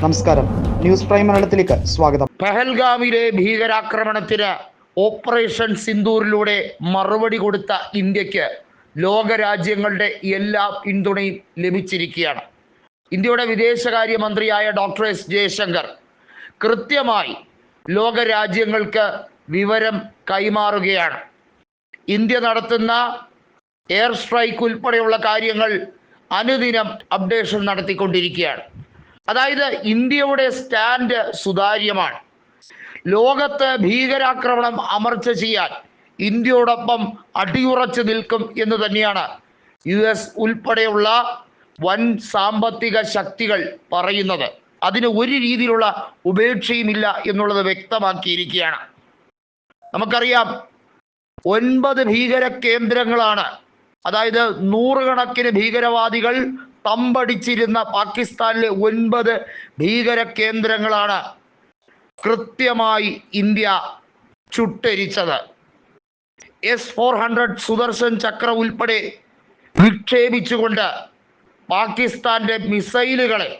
നമസ്കാരം. News prime മലയാളത്തിലേക്ക് സ്വാഗതം. പഹൽഗാമിലെ ഭീകരാക്രമണത്തിന് ഓപ്പറേഷൻ സിന്ദൂരിലൂടെ മറുപടി കൊടുത്ത ഇന്ത്യയ്ക്ക് ലോകരാജ്യങ്ങളുടെ എല്ലാ പിന്തുണയും ലഭിച്ചിരിക്കുകയാണ്. ഇന്ത്യയുടെ വിദേശകാര്യമന്ത്രിയായ ഡോക്ടർ എസ് ജയശങ്കർ കൃത്യമായി ലോകരാജ്യങ്ങൾക്ക് വിവരം കൈമാറുകയാണ്. ഇന്ത്യ നടത്തുന്ന എയർ സ്ട്രൈക്ക് ഉൾപ്പെടെയുള്ള കാര്യങ്ങൾ അനുദിനം അപ്ഡേഷൻ നടത്തിക്കൊണ്ടിരിക്കുകയാണ്. അതായത് ഇന്ത്യയുടെ സ്റ്റാൻഡ് സുതാര്യമാണ്. ലോകത്ത് ഭീകരാക്രമണം അമർച്ച ചെയ്യാൻ ഇന്ത്യയോടൊപ്പം അടിയുറച്ചു നിൽക്കും എന്ന് തന്നെയാണ് യു എസ് ഉൾപ്പെടെയുള്ള വൻ സാമ്പത്തിക ശക്തികൾ പറയുന്നത്. അതിന് ഒരു രീതിയിലുള്ള ഉപേക്ഷയുമില്ല എന്നുള്ളത് വ്യക്തമാക്കിയിരിക്കുകയാണ്. നമുക്കറിയാം ഒൻപത് ഭീകര കേന്ദ്രങ്ങളാണ് അതായത് നൂറുകണക്കിന് ഭീകരവാദികൾ തമ്പടിച്ചിരുന്ന പാകിസ്ഥാനിലെ ഒൻപത് ഭീകര കേന്ദ്രങ്ങളാണ് കൃത്യമായി India ചുട്ടരിച്ചത്. S four hundred Sudarshan chakra ഉൾപ്പെടെ വിക്ഷേപിച്ചുകൊണ്ട് പാകിസ്ഥാന്റെ മിസൈലുകളെ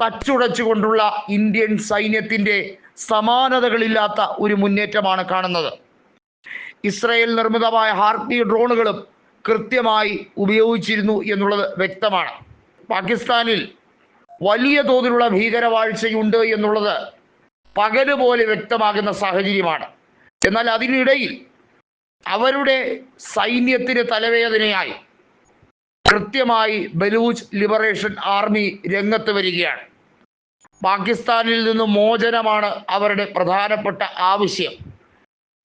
തച്ചുടച്ചുകൊണ്ടുള്ള ഇന്ത്യൻ സൈന്യത്തിന്റെ സമാനതകളില്ലാത്ത ഒരു മുന്നേറ്റമാണ് കാണുന്നത്. ഇസ്രയേൽ നിർമ്മിതമായ ഹാർപ്പി ഡ്രോണുകളും കൃത്യമായി ഉപയോഗിച്ചിരുന്നു എന്നുള്ളത് വ്യക്തമാണ്. പാകിസ്ഥാനിൽ വലിയ തോതിലുള്ള ഭീകരവാഴ്ചയുണ്ട് എന്നുള്ളത് പകൽ പോലെ വ്യക്തമാകുന്ന സാഹചര്യമാണ്. എന്നാൽ അതിനിടയിൽ അവരുടെ സൈന്യത്തിന് തലവേദനയായി കൃത്യമായി ബലൂച്ച് ലിബറേഷൻ ആർമി രംഗത്ത് വരികയാണ്. പാകിസ്ഥാനിൽ നിന്ന് മോചനമാണ് അവരുടെ പ്രധാനപ്പെട്ട ആവശ്യം.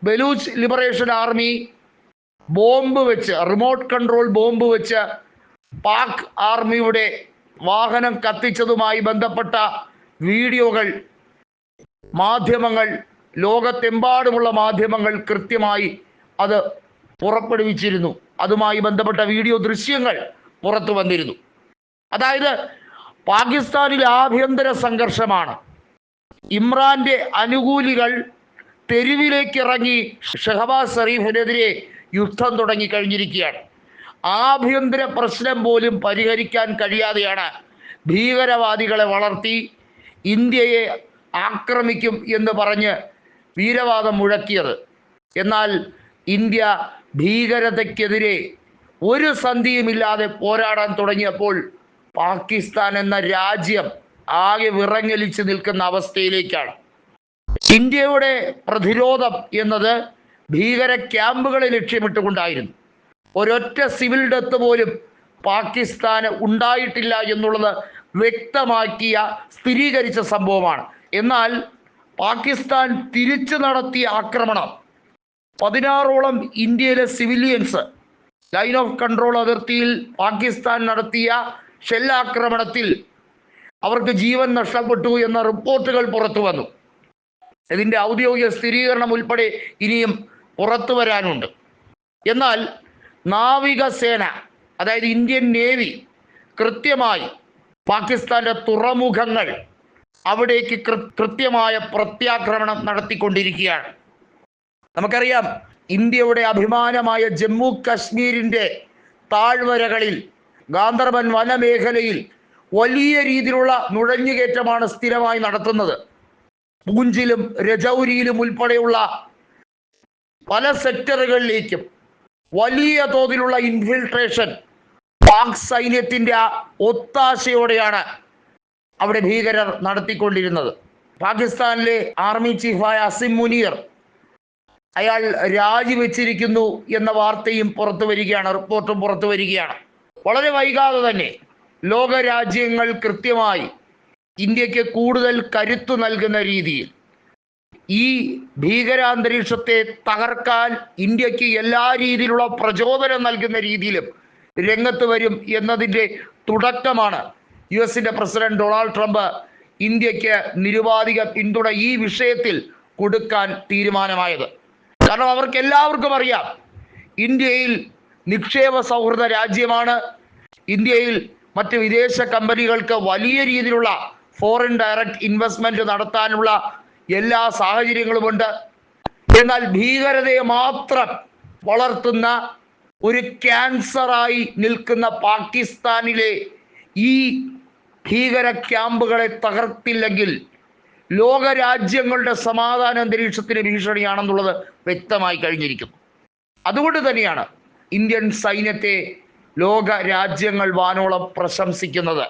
ബലൂച്ച് ലിബറേഷൻ ആർമി ബോംബ് വെച്ച് റിമോട്ട് കൺട്രോൾ ബോംബ് വെച്ച് പാക് ആർമിയുടെ വാഹനം കത്തിച്ചതുമായി ബന്ധപ്പെട്ട വീഡിയോകൾ മാധ്യമങ്ങൾ ലോകത്തെമ്പാടുമുള്ള മാധ്യമങ്ങൾ കൃത്യമായി അത് പുറപ്പെടുവിച്ചിരുന്നു. അതുമായി ബന്ധപ്പെട്ട വീഡിയോ ദൃശ്യങ്ങൾ പുറത്തു വന്നിരുന്നു. അതായത് പാകിസ്ഥാനിൽ ആഭ്യന്തര സംഘർഷമാണ്. ഇമ്രാന്റെ അനുകൂലികൾ തെരുവിലേക്ക് ഇറങ്ങി ഷഹബാസ് ഷെറീഫിനെതിരെ യുദ്ധം തുടങ്ങി കഴിഞ്ഞിരിക്കുകയാണ്. ആഭ്യന്തര പ്രശ്നം പോലും പരിഹരിക്കാൻ കഴിയാതെയാണ് ഭീകരവാദികളെ വളർത്തി ഇന്ത്യയെ ആക്രമിക്കും എന്ന് പറഞ്ഞ് വീരവാദം മുഴക്കിയത്. എന്നാൽ ഇന്ത്യ ഭീകരതയ്ക്കെതിരെ ഒരു സന്ധിയുമില്ലാതെ പോരാടാൻ തുടങ്ങിയപ്പോൾ പാകിസ്ഥാൻ എന്ന രാജ്യം ആകെ വിറങ്ങലിച്ച് നിൽക്കുന്ന അവസ്ഥയിലേക്കാണ്. ഇന്ത്യയുടെ പ്രതിരോധം എന്നത് ഭീകര ക്യാമ്പുകളെ ലക്ഷ്യമിട്ടുകൊണ്ടായിരുന്നു. ഒരൊറ്റ സിവിൽ ഡെത്ത് പോലും പാകിസ്ഥാന് ഉണ്ടായിട്ടില്ല എന്നുള്ളത് വ്യക്തമാക്കിയ സ്ഥിരീകരിച്ച സംഭവമാണ്. എന്നാൽ പാകിസ്ഥാൻ തിരിച്ചു നടത്തിയ ആക്രമണം പതിനാറോളം ഇന്ത്യയിലെ സിവിലിയൻസ് ലൈൻ ഓഫ് കൺട്രോൾ അതിർത്തിയിൽ പാകിസ്ഥാൻ നടത്തിയ ഷെല്ലാക്രമണത്തിൽ അവർക്ക് ജീവൻ നഷ്ടപ്പെട്ടു എന്ന റിപ്പോർട്ടുകൾ പുറത്തു വന്നു. ഇതിന്റെ ഔദ്യോഗിക സ്ഥിരീകരണം ഉൾപ്പെടെ ഇനിയും പുറത്തു വരാനുണ്ട്. എന്നാൽ നാവികസേന അതായത് ഇന്ത്യൻ നേവി കൃത്യമായി പാകിസ്ഥാന്റെ തുറമുഖങ്ങൾ അവിടേക്ക് കൃത്യമായ പ്രത്യാക്രമണം നടത്തിക്കൊണ്ടിരിക്കുകയാണ്. നമുക്കറിയാം ഇന്ത്യയുടെ അഭിമാനമായ ജമ്മു കശ്മീരിന്റെ താഴ്വരകളിൽ ഗാന്ധർബൻ വനമേഖലയിൽ വലിയ രീതിയിലുള്ള നുഴഞ്ഞുകയറ്റമാണ് സ്ഥിരമായി നടത്തുന്നത്. പൂഞ്ചിലും രജൗരിയിലും ഉൾപ്പെടെയുള്ള പല സെക്ടറുകളിലേക്കും വലിയ തോതിലുള്ള ഇൻഫിൽട്രേഷൻ പാക് സൈന്യത്തിന്റെ ഒത്താശയോടെയാണ് അവിടെ ഭീകരർ നടത്തിക്കൊണ്ടിരുന്നത്. പാകിസ്ഥാനിലെ ആർമി ചീഫായ അസിം മുനീർ അയാൾ രാജിവെച്ചിരിക്കുന്നു എന്ന വാർത്തയും പുറത്തു വരികയാണ് റിപ്പോർട്ടും പുറത്തു വരികയാണ്. വളരെ വൈകാതെ തന്നെ ലോകരാജ്യങ്ങൾ കൃത്യമായി ഇന്ത്യയ്ക്ക് കൂടുതൽ കരുത്തു നൽകുന്ന രീതിയിൽ ഈ ഭീകരാന്തരീക്ഷത്തെ തകർക്കാൻ ഇന്ത്യയ്ക്ക് എല്ലാ രീതിയിലുള്ള പ്രചോദനം നൽകുന്ന രീതിയിലും രംഗത്ത് വരും എന്നതിന്റെ തുടക്കമാണ് യു എസിന്റെ പ്രസിഡന്റ് ഡൊണാൾഡ് ട്രംപ് ഇന്ത്യയ്ക്ക് നിരുപാധിക പിന്തുണ ഈ വിഷയത്തിൽ കൊടുക്കാൻ തീരുമാനമായത്. കാരണം അവർക്ക് എല്ലാവർക്കും അറിയാം ഇന്ത്യയിൽ നിക്ഷേപ സൗഹൃദ രാജ്യമാണ്. ഇന്ത്യയിൽ മറ്റ് വിദേശ കമ്പനികൾക്ക് വലിയ രീതിയിലുള്ള ഫോറിൻ ഡയറക്റ്റ് ഇൻവെസ്റ്റ്മെന്റ് നടത്താനുള്ള എല്ലാ സാഹചര്യങ്ങളുമുണ്ട് എന്നാൽ ഭീകരതയെ മാത്രം വളർത്തുന്ന ഒരു ക്യാൻസറായി നിൽക്കുന്ന പാകിസ്ഥാനിലെ ഈ ഭീകര ക്യാമ്പുകളെ തകർത്തില്ലെങ്കിൽ ലോക രാജ്യങ്ങളുടെ സമാധാന അന്തരീക്ഷത്തിന് ഭീഷണിയാണെന്നുള്ളത് വ്യക്തമായി കഴിഞ്ഞിരിക്കുന്നു. അതുകൊണ്ട് തന്നെയാണ് ഇന്ത്യൻ സൈന്യത്തെ ലോക രാജ്യങ്ങൾ വാനോളം പ്രശംസിക്കുന്നത്.